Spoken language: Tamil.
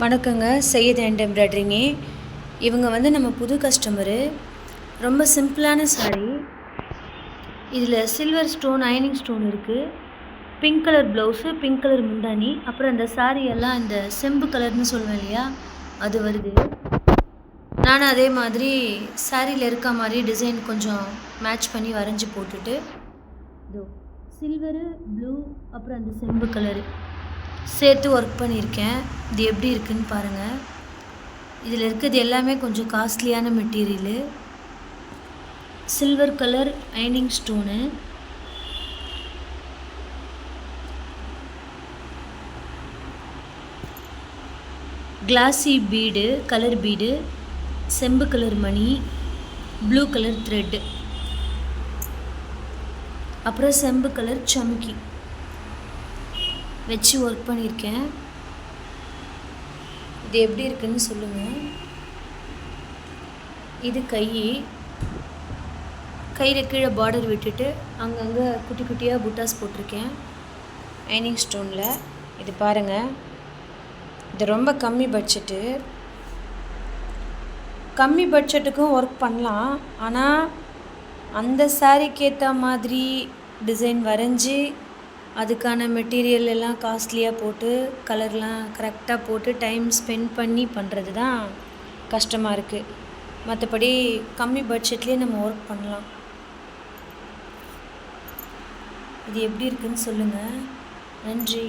வணக்கங்க. சையத் அண்ட் எம்ப்ராய்டரிங்கே இவங்க வந்து நம்ம புது கஸ்டமரு ரொம்ப சிம்பிளான saree. இதில் சில்வர் ஸ்டோன் அயனிங் ஸ்டோன் இருக்குது pink colour blouse pink colour முந்தானி அப்புறம் அந்த சாரீ எல்லாம் இந்த செம்பு கலர்னு சொல்லுவேன் இல்லையா? அது வருது. நானும் அதே மாதிரி சாரியில் இருக்க மாதிரி டிசைன் கொஞ்சம் மேட்ச் பண்ணி வரைஞ்சி போட்டுட்டு. இதோ சில்வரு ப்ளூ அப்புறம் அந்த செம்பு கலரு சேர்த்து ஒர்க் பண்ணியிருக்கேன். இது எப்படி இருக்குன்னு பாருங்கள் இதில் இருக்கிறது எல்லாமே கொஞ்சம் காஸ்ட்லியான material silver colour ஐனிங் stone glassy bead colour bead செம்பு கலர் மணி ப்ளூ கலர் த்ரெட்டு அப்புறம் செம்பு கலர் சமுக்கி. வச்சு ஒர்க் பண்ணியிருக்கேன். இது எப்படி இருக்குன்னு சொல்லுங்கள் இது கை. கையில் கீழே பார்டர் விட்டுட்டு அங்கங்கே குட்டி குட்டியாக புட்டாஸ் போட்டிருக்கேன். ஐனிங் ஸ்டோனில் இது பாருங்கள் இது ரொம்ப கம்மி பட்ஜெட்டு கம்மி பட்ஜெட்டுக்கும் ஒர்க் பண்ணலாம். ஆனால் அந்த சாரீக்கு ஏற்ற மாதிரி டிசைன் வரைஞ்சி அதுக்கான மெட்டீரியல் எல்லாம் காஸ்ட்லியாக போட்டு கலர்லாம் கரெக்டாக போட்டு டைம் ஸ்பெண்ட் பண்ணி பண்ணுறது தான் கஷ்டமாக இருக்குது மற்றபடி கம்மி பட்ஜெட்லேயே நம்ம ஒர்க் பண்ணலாம். இது எப்படி இருக்குன்னு சொல்லுங்கள் நன்றி.